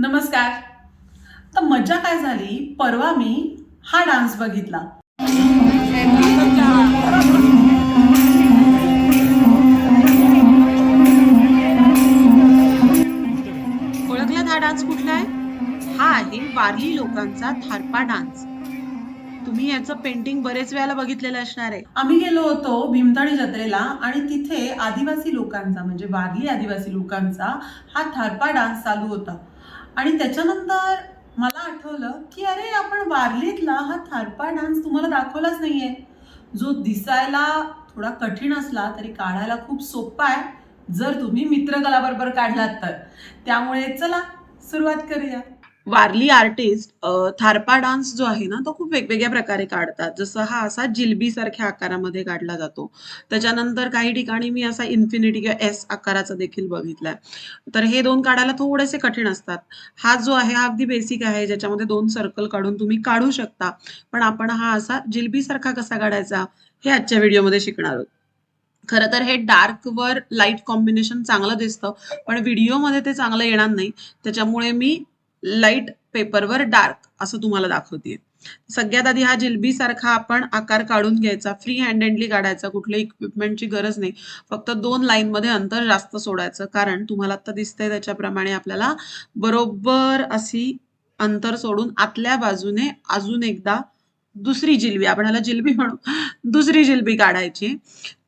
नमस्कार. तर मजा काय झाली? परवा मी हा डान्स बघितला. ओळखलात हा डान्स कुठला आहे? हा आहे वारली लोकांचा थारपा डान्स. तुम्ही याचं पेंटिंग बरेच वेळेला बघितलेलं असणार आहे. आम्ही गेलो होतो भीमताडी जत्रेला आणि तिथे आदिवासी लोकांचा म्हणजे वारली आदिवासी लोकांचा हा थारपा डान्स चालू होता. आणि त्याच्यानंतर मला आठवलं की अरे आपण वारलीतला हा थारपा डान्स तुम्हाला दाखवलाच नाही आहे जो दिसायला थोडा कठीण असला तरी काढायला खूप सोपा आहे. जर तुम्ही मित्रकलाबरोबर काढलात तर. त्यामुळे चला सुरुवात करूया. वारली आर्टिस्ट थारपा डान्स जो आहे ना तो खूप वेगवेगळ्या प्रकारे काढतात. जसं हा असा जिलबी सारख्या आकारामध्ये काढला जातो. त्याच्यानंतर काही ठिकाणी मी असा इन्फिनिटी किंवा एस आकाराचा देखील बघितलाय. तर हे दोन काढायला थोडेसे कठीण असतात. हा जो आहे हा अगदी बेसिक आहे. ज्याच्यामध्ये दोन सर्कल काढून तुम्ही काढू शकता. पण आपण हा असा जिलबी सारखा कसा काढायचा हे आजच्या व्हिडिओमध्ये शिकणार आहोत. खरं तर हे डार्क वर लाइट कॉम्बिनेशन चांगलं दिसतं. पण व्हिडिओमध्ये ते चांगलं येणार नाही. त्याच्यामुळे मी लाइट पेपरवर डार्क असं तुम्हाला दाखवते सगळ्यात आधी हा जिलबी सारखा आपण आकार काढून घ्यायचा. फ्री हँडेडली काढायचा. कुठल्या इक्विपमेंटची गरज नाही. फक्त दोन लाईन मध्ये अंतर जास्त सोडायचं. कारण तुम्हाला आता दिसतंय त्याच्याप्रमाणे आपल्याला बरोबर अशी अंतर सोडून आतल्या बाजूने अजून एकदा दुसरी जिलबी आपण ह्याला जिलबी म्हणू दुसरी जिलबी काढायची.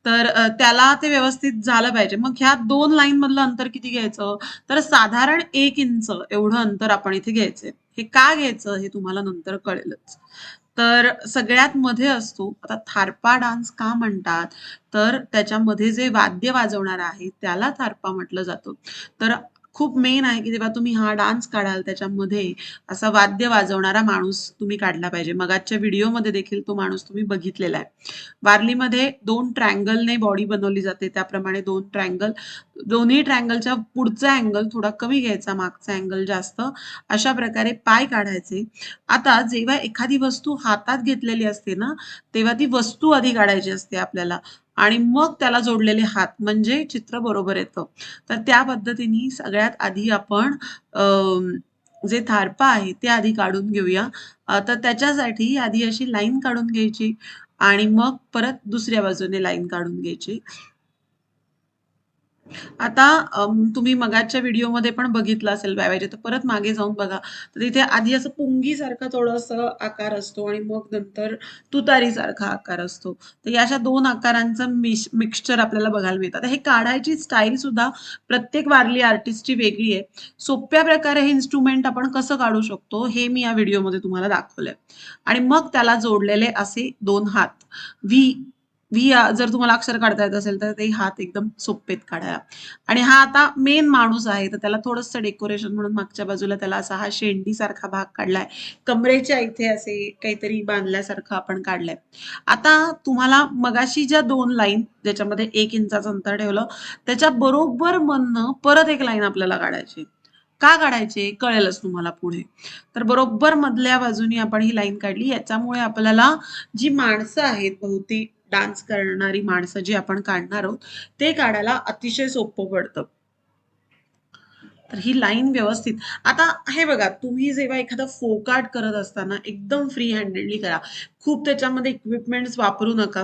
तर त्याला ते व्यवस्थित झालं पाहिजे. मग ह्या दोन लाईन मधलं अंतर किती घ्यायचं? तर साधारण एक इंच एवढं अंतर आपण इथे घ्यायचंय. हे का घ्यायचं? हे तुम्हाला नंतर कळेलच. तर सगळ्यात मध्ये असतो आता थारपा डान्स का म्हणतात? तर त्याच्यामध्ये जे वाद्य वाजवणार आहे त्याला थारपा म्हटलं जातं. तर खूप मेन आहे की जेव्हा तुम्ही हा डान्स काढाल त्याच्यामध्ये असा वाद्य वाजवणारा माणूस तुम्ही काढला पाहिजे. मग आजच्या व्हिडिओमध्ये देखील तो माणूस तुम्ही बघितलेला आहे. वारलीमध्ये दोन ट्रँगलने बॉडी बनवली जाते. त्याप्रमाणे दोन ट्रँगल दोन्ही ट्रँगलच्या पुढचा अँगल थोडा कमी घ्यायचा मागचा अँगल जास्त अशा प्रकारे पाय काढायचे. आता जेव्हा एखादी वस्तू हातात घेतलेली असते ना तेव्हा ती वस्तू आधी काढायची असते आपल्याला. आणि मग त्याला जोडलेले हात म्हणजे चित्र बरोबर येतं. तर त्या पद्धतीने सगळ्यात आधी आपण जे थारपा आहे ते आधी काढून घेऊया. तर त्याच्यासाठी आधी अशी लाईन काढून घ्यायची आणि मग परत दुसऱ्या बाजूने लाईन काढून घ्यायची. आता तुम्ही मगाच्या व्हिडिओमध्ये पण बघितलं असेल व्यावायचे तर परत मागे जाऊन बघा. तर तिथे आधी असं पुंगी सारखा थोडंसं आकार असतो आणि मग नंतर तुतारी सारखा आकार असतो. तर या अशा दोन आकारांचं मिश मिक्सचर आपल्याला बघायला मिळतं. हे काढायची स्टाईल सुद्धा प्रत्येक वारली आर्टिस्टची वेगळी आहे. सोप्या प्रकारे हे इन्स्ट्रुमेंट आपण कसं काढू शकतो हे मी या व्हिडिओमध्ये तुम्हाला दाखवलंय. आणि मग त्याला जोडलेले असे दोन हात. व्ही व्ही जर तुम्हाला अक्षर काढता येत असेल तर ते हात एकदम सोपेत काढायला. आणि हा आता मेन माणूस आहे तर त्याला थोडंसं डेकोरेशन म्हणून मागच्या बाजूला त्याला असा हा शेंडीसारखा भाग काढलाय. कमरेच्या इथे असे काहीतरी बांधल्यासारखं आपण काढलंय. आता तुम्हाला मगाशी ज्या दोन लाईन ज्याच्यामध्ये एक इंचाचं अंतर ठेवलं त्याच्या बरोबर मधनं परत एक लाईन आपल्याला काढायची का काढायचे कळेलच तुम्हाला पुढे. तर बरोबर मधल्या बाजूनी आपण ही लाईन काढली. याच्यामुळे आपल्याला जी माणसं आहेत बहुतेक डान्स करणारी माणसं जी आपण काढणार आहोत ते काढायला अतिशय सोपं पडतं. तर ही लाईन व्यवस्थित. आता हे बघा तुम्ही जेव्हा एखादा फोक आर्ट करत असताना एकदम फ्री हँडेडली करा. खूप त्याच्यामध्ये इक्विपमेंट्स वापरू नका.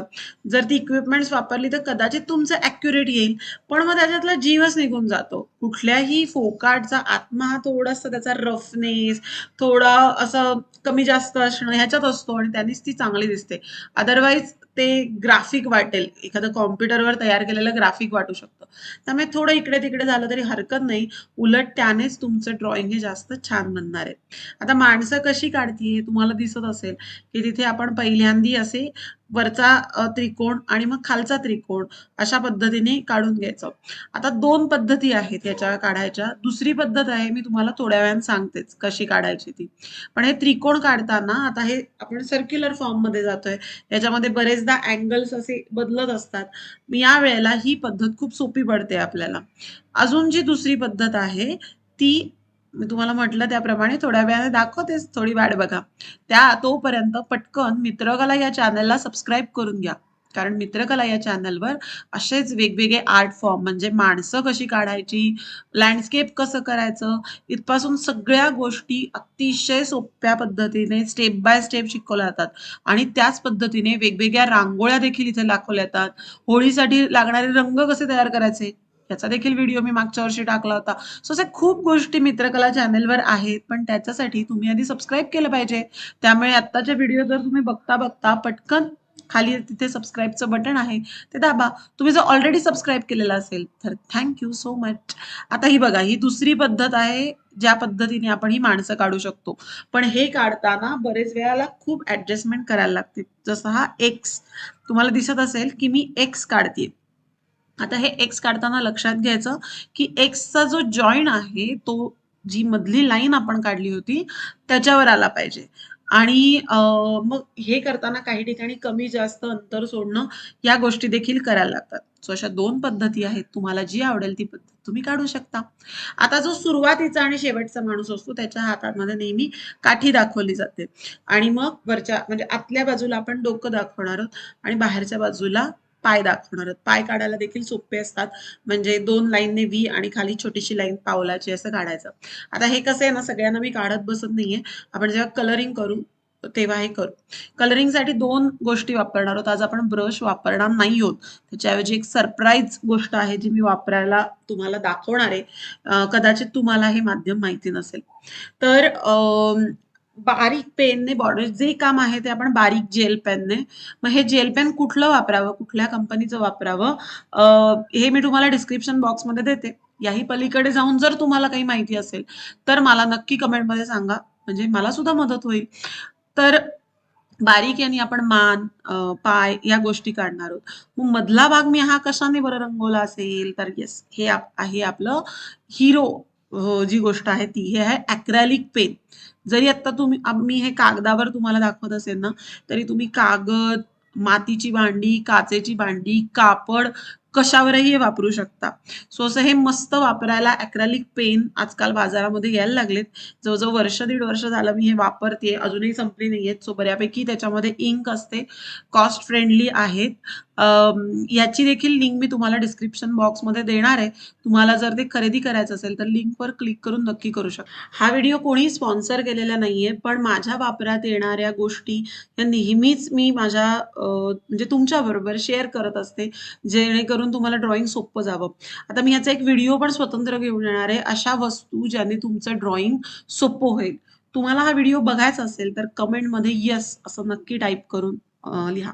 जर ती इक्विपमेंट्स वापरली तर कदाचित तुमचं ॲक्युरेट येईल पण मग त्याच्यातला जीवच निघून जातो. कुठल्याही फोक आर्टचा आत्मा हा थोडासा त्याचा रफनेस थोडा असं कमी जास्त असणं ह्याच्यात असतो आणि त्यानेच ती चांगली दिसते. अदरवाईज ते ग्राफिक वाटेल. एखादं कॉम्प्युटरवर तयार केलेलं ग्राफिक वाटू शकतं. त्यामुळे थोडं इकडे तिकडे झालं तरी हरकत नाही. उलट त्यानेच तुमचं ड्रॉइंग हे जास्त छान बनणार आहे. आता माणसं कशी काढती हे तुम्हाला दिसत असेल की तिथे आपण पहिल्यांदी असे वरचा त्रिकोण आणि मग खालचा त्रिकोण अशा पद्धतीने काढून घ्यायचं. आता दोन पद्धती आहेत याच्या काढायच्या. दुसरी पद्धत आहे मी तुम्हाला थोड्या वेळानं सांगतेच कशी काढायची ती. पण हे त्रिकोण काढताना आता हे आपण सर्क्युलर फॉर्ममध्ये जातोय. याच्यामध्ये बरेचदा अँगल्स असे बदलत असतात. या वेळेला ही पद्धत खूप सोपी पडते आपल्याला. अजून जी दुसरी पद्धत आहे ती मी तुम्हाला म्हटलं त्याप्रमाणे थोड्या वेळाने दाखवतेच थोडी वाट बघा. त्या तोपर्यंत पटकन मित्रकला या चॅनलला सबस्क्राईब करून घ्या. कारण मित्रकला या चॅनलवर असेच वेगवेगळे आर्ट फॉर्म म्हणजे माणसं कशी काढायची लँडस्केप कसं करायचं इथपासून सगळ्या गोष्टी अतिशय सोप्या पद्धतीने स्टेप बाय स्टेप शिकवल्या जातात. आणि त्याच पद्धतीने वेगवेगळ्या रांगोळ्या देखील इथे दाखवल्या जातात. होळीसाठी लागणारे रंग कसे तयार करायचे? याचा देखील व्हिडिओ मी मागच्या वर्षी टाकला होता. सो असे खूप गोष्टी मित्रकला चॅनलवर आहेत पण त्याच्यासाठी तुम्ही आधी सबस्क्राईब केलं पाहिजे. त्यामुळे आत्ताचे व्हिडिओ जर तुम्ही बघता बघता पटकन खाली तिथे सबस्क्राईबचं बटन आहे ते दाबा. तुम्ही जर ऑलरेडी सबस्क्राईब केलेलं असेल तर थँक्यू सो मच आता ही बघा ही दुसरी पद्धत आहे ज्या पद्धतीने आपण ही माणसं काढू शकतो. पण हे काढताना बरेच वेळाला खूप ऍडजस्टमेंट करायला लागते. जसं हा एक्स तुम्हाला दिसत असेल की मी एक्स काढते आता हे एक्स काढताना लक्षात घ्यायचं की एक्सचा जो जॉईन आहे तो जी मधली लाईन आपण काढली होती त्याच्यावर आला पाहिजे. आणि मग हे करताना काही ठिकाणी कमी जास्त अंतर सोडणं या गोष्टी देखील करायला लागतात. सो अशा दोन पद्धती आहेत. तुम्हाला जी आवडेल ती पद्धत तुम्ही काढू शकता. आता जो सुरुवातीचा आणि शेवटचा माणूस असतो त्याच्या हातामध्ये नेहमी काठी दाखवली जाते. आणि मग वरच्या म्हणजे आतल्या बाजूला आपण डोकं दाखवणार आहोत आणि बाहेरच्या बाजूला पाय दाखवणार आहेत. पाय काढायला देखील सोपे असतात. म्हणजे दोन लाईनने व्ही आणि खाली छोटीशी लाईन पावलाची असं काढायचं. आता हे कसं आहे ना सगळ्यांना मी काढत बसत नाहीये. आपण जेव्हा कलरिंग करू तेव्हा हे करू. कलरिंगसाठी दोन गोष्टी वापरणार आहोत. आज आपण ब्रश वापरणार नाही आहोत. त्याच्याऐवजी एक सरप्राईज गोष्ट आहे जी मी वापरायला तुम्हाला दाखवणार आहे. कदाचित तुम्हाला हे माध्यम माहिती नसेल. तर बारीक पेनने बॉर्डर जे काम आहे ते आपण बारीक जेल पेनने मग हे जेल पेन कुठलं वापरावं? कुठल्या कंपनीचं वापरावं? हे मी तुम्हाला डिस्क्रिप्शन बॉक्समध्ये देते. याही पलीकडे जाऊन जर तुम्हाला काही माहिती असेल तर मला नक्की कमेंटमध्ये सांगा. म्हणजे मला सुद्धा मदत होईल. तर बारीक यांनी आपण मान पाय या गोष्टी काढणार आहोत. मग मधला भाग मी हा कशाने बरं रंगवला असेल? तर येस हे आहे आपलं हिरो जी गोष्ट आहे ती हे आहे अक्रॅलिक पेन जरी आता तुम्ही मी हे कागदावर तुम्हाला दाखवत असेल ना तरी तुम्ही कागद मातीची भांडी काचेची भांडी कापड कशावरही हे वापरू शकता. सो असं हे मस्त वापरायला अक्रॅलिक पेन आजकाल बाजारामध्ये यायला लागलेत. जवळजवळ वर्ष दीड वर्ष झालं मी हे वापरते अजूनही संपली नाहीयेत. सो बऱ्यापैकी त्याच्यामध्ये इंक असते. कॉस्ट फ्रेंडली आहेत. याची देखील लिंक मी तुम्हाला डिस्क्रिप्शन बॉक्समध्ये देणार आहे. तुम्हाला जर ते खरेदी करायचं असेल तर लिंकवर क्लिक करून नक्की करू शकता. हा व्हिडिओ कोणी स्पॉन्सर केलेला नाहीये पण माझ्या वापरात येणाऱ्या गोष्टी या नेहमीच मी माझ्या म्हणजे तुमच्या बरोबर शेअर करत असते. जेणेकरून तुम्हाला ड्रॉइंग सोपं जावं. आता मी याचा एक व्हिडिओ पण स्वतंत्र घेऊन येणार आहे. अशा वस्तू ज्याने तुमचं ड्रॉइंग सोपं होईल. तुम्हाला हा व्हिडिओ बघायचा असेल तर कमेंटमध्ये येस असं नक्की टाईप करून लिहा.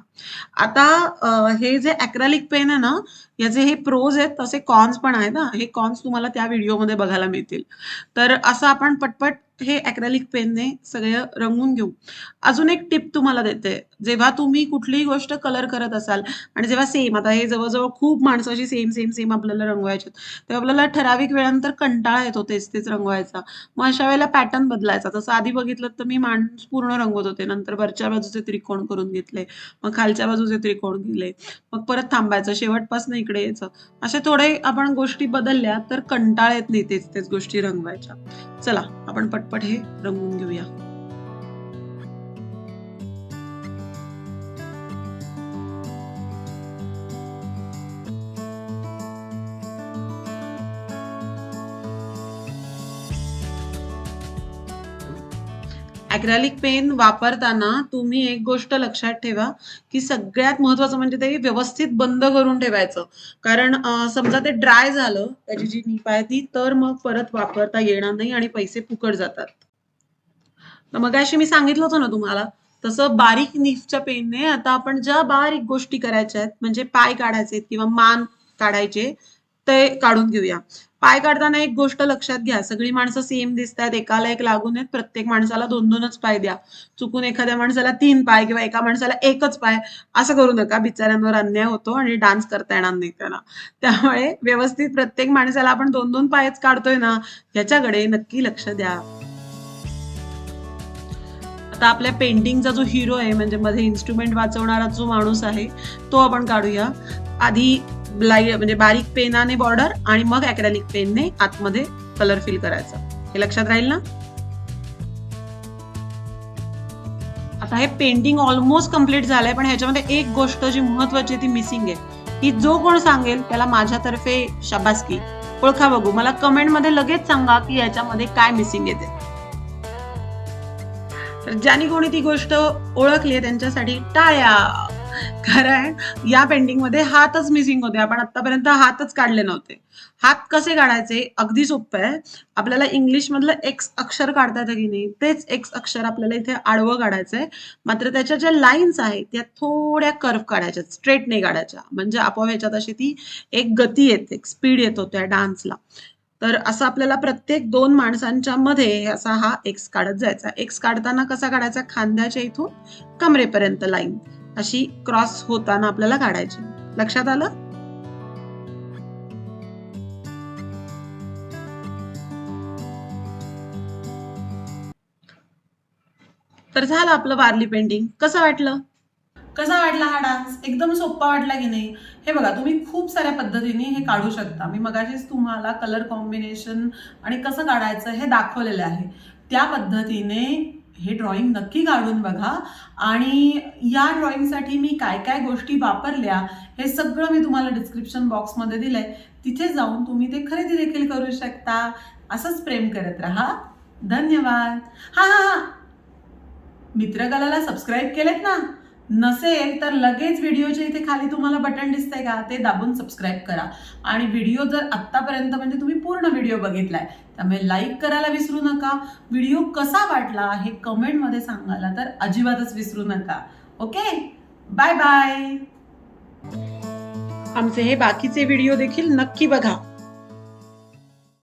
आता हे जे अक्रॅलिक पेन आहे ना याचे हे प्रोज आहेत तसे कॉन्स पण आहेत ना हे कॉन्स तुम्हाला त्या व्हिडिओमध्ये बघायला मिळतील. तर असं आपण पटपट हे अक्रॅलिक पेनने सगळे रंगून घेऊ. अजून एक टिप तुम्हाला देते. जेव्हा तुम्ही कुठलीही गोष्ट कलर करत असाल आणि जेव्हा सेम आता हे जवळजवळ खूप माणसाची सेम सेम सेम आपल्याला रंगवायचे तेव्हा आपल्याला ठराविक वेळानंतर कंटाळा येतो तेच तेच रंगवायचा. मग अशा वेळेला पॅटर्न बदलायचा. तसं आधी बघितलं तर मी माणूस पूर्ण रंगवत होते. नंतर वरच्या बाजूचे त्रिकोण करून घेतले. मग खालच्या बाजूचे त्रिकोण केले. मग परत थांबायचं. शेवटपासून इकडे यायचं. असे थोडे आपण गोष्टी बदलल्या तर कंटाळा येत नाही तेच तेच गोष्टी रंगवायच्या. चला आपण पटपट हे रंगवून घेऊया. अक्रॅलिक पेन वापरताना तुम्ही एक गोष्ट लक्षात ठेवा की सगळ्यात महत्वाचं म्हणजे ते व्यवस्थित बंद करून ठेवायचं. कारण समजा ते ड्राय झालं त्याची जी नीप आहे ती तर मग परत वापरता येणार नाही आणि पैसे फुकट जातात. तर मग अशी मी सांगितलं होतं ना तुम्हाला तसं बारीक निफच्या पेनने आता आपण ज्या बारीक गोष्टी करायच्या आहेत म्हणजे पाय काढायचे किंवा मान काढायचे ते काढून घेऊया. पाय काढताना एक गोष्ट लक्षात घ्या. सगळी माणसं सेम दिसत आहेत एकाला एक लागून आहेत प्रत्येक माणसाला दोन दोनच पाय द्या. चुकून एखाद्या माणसाला तीन पाय किंवा एका माणसाला एकच पाय असं करू नका. बिचाऱ्यांवर अन्याय होतो आणि डान्स करता येणार नाही त्याला त्यामुळे व्यवस्थित प्रत्येक माणसाला आपण दोन दोन पायच काढतोय ना याच्याकडे नक्की लक्ष द्या. आता आपल्या पेंटिंगचा जो हिरो आहे म्हणजे मध्ये इन्स्ट्रुमेंट वाचवणारा जो माणूस आहे तो आपण काढूया. आधी ब्लाई म्हणजे बारीक पेनाने बॉर्डर आणि मग अक्रॅलिक पेनने आतमध्ये कलर फिल करायचा. हे लक्षात राहील ना? आता हे पेंटिंग ऑलमोस्ट कंप्लीट झालंय पण ह्याच्यामध्ये एक गोष्ट जी महत्वाची ती मिसिंग आहे. की जो कोण सांगेल त्याला माझ्यातर्फे शाबासकी ओळखा बघू. मला कमेंटमध्ये लगेच सांगा की याच्यामध्ये काय मिसिंग येते. तर ज्यांनी कोणी ती गोष्ट ओळखली आहे त्यांच्यासाठी टाळ्या. कारण या पेंटिंगमध्ये हातच मिसिंग होते. आपण आतापर्यंत हातच काढले नव्हते. हात कसे काढायचे? अगदी सोपं आहे. आपल्याला इंग्लिश मधलं एक्स अक्षर काढता येतं की नाही? तेच एक्स अक्षर आपल्याला इथे आडवं काढायचंय. मात्र त्याच्या ज्या लाईन्स आहेत त्या थोड्या कर्व काढायच्या. स्ट्रेट नाही काढायच्या. म्हणजे आपोआप ह्याच्यात अशी ती एक गती येते. एक स्पीड येतो त्या डान्सला तर असं आपल्याला प्रत्येक दोन माणसांच्या मध्ये असा हा एक्स काढत जायचा. एक्स काढताना कसा काढायचा? खांद्याच्या इथून कमरेपर्यंत लाईन अशी क्रॉस होताना आपल्याला काढायची. लक्षात आलं? तर झालं आपलं वारली पेंटिंग कसं वाटलं? कसा वाटला हा डान्स एकदम सोपा वाटला की नाही? हे बघा तुम्ही खूप साऱ्या पद्धतीने हे काढू शकता. मी मगाशीच तुम्हाला कलर कॉम्बिनेशन आणि कसं काढायचं हे दाखवलेलं आहे. त्या पद्धतीने हे ड्रॉइंग नक्की काढून बघा. आणि या ड्रॉइंगसाठी मी काय काय गोष्टी वापरल्या हे सगळं मी तुम्हाला डिस्क्रिप्शन बॉक्समध्ये दिलं आहे तिथे जाऊन तुम्ही ते खरेदी देखील करू शकता. असंच प्रेम करत राहा. धन्यवाद. हा हा हा. मित्रकलाला सबस्क्राईब केलेत ना? नसेल तर लगेच व्हिडिओच्या इथे खाली तुम्हाला बटन दिसतंय का? ते दाबून सबस्क्राईब करा. आणि व्हिडिओ जर आत्तापर्यंत म्हणजे तुम्ही पूर्ण व्हिडिओ बघितलाय त्यामुळे लाईक करायला विसरू नका. व्हिडिओ कसा वाटला हे कमेंटमध्ये सांगायला तर अजिबातच विसरू नका. ओके बाय बाय आमचे हे बाकीचे व्हिडिओ देखील नक्की बघा.